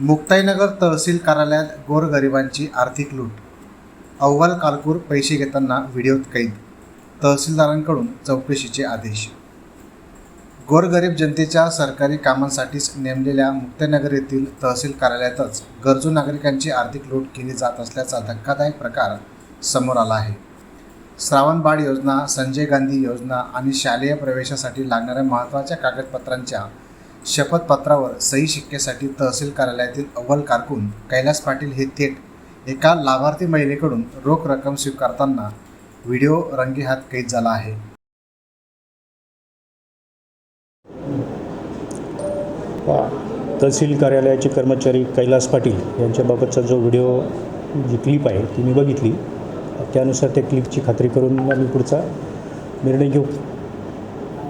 मुक्ताईनगर तहसील कार्यालयात गोरगरिबांची आर्थिक लूट. अव्वल कालकूर पैसे घेताना व्हिडिओत कैद. तहसीलदारांकडून चौकशीचे आदेश. गोरगरीब जनतेच्या सरकारी कामांसाठीच नेमलेल्या मुक्ताईनगर येथील तहसील कार्यालयातच गरजू नागरिकांची आर्थिक लूट केली जात असल्याचा धक्कादायक प्रकार समोर आला आहे. श्रावणबाळ योजना संजय गांधी योजना आणि शालेय प्रवेशासाठी लागणाऱ्या महत्त्वाच्या कागदपत्रांच्या शपथपत्रावर सही शिक्केसाठी तहसील कार्यालयातील अव्वल कारकून कैलास पाटील हे थेट एका लाभार्थी महिलेकडून रोख रक्कम स्वीकारताना व्हिडिओ रंगेहात कैद झाला आहे. तहसील कार्यालयाचे कर्मचारी कैलास पाटील यांच्याबाबतचा जो व्हिडिओ जी क्लिप आहे ती मी बघितली. त्यानुसार त्या क्लिपची खात्री करून आम्ही पुढचा निर्णय घेऊ.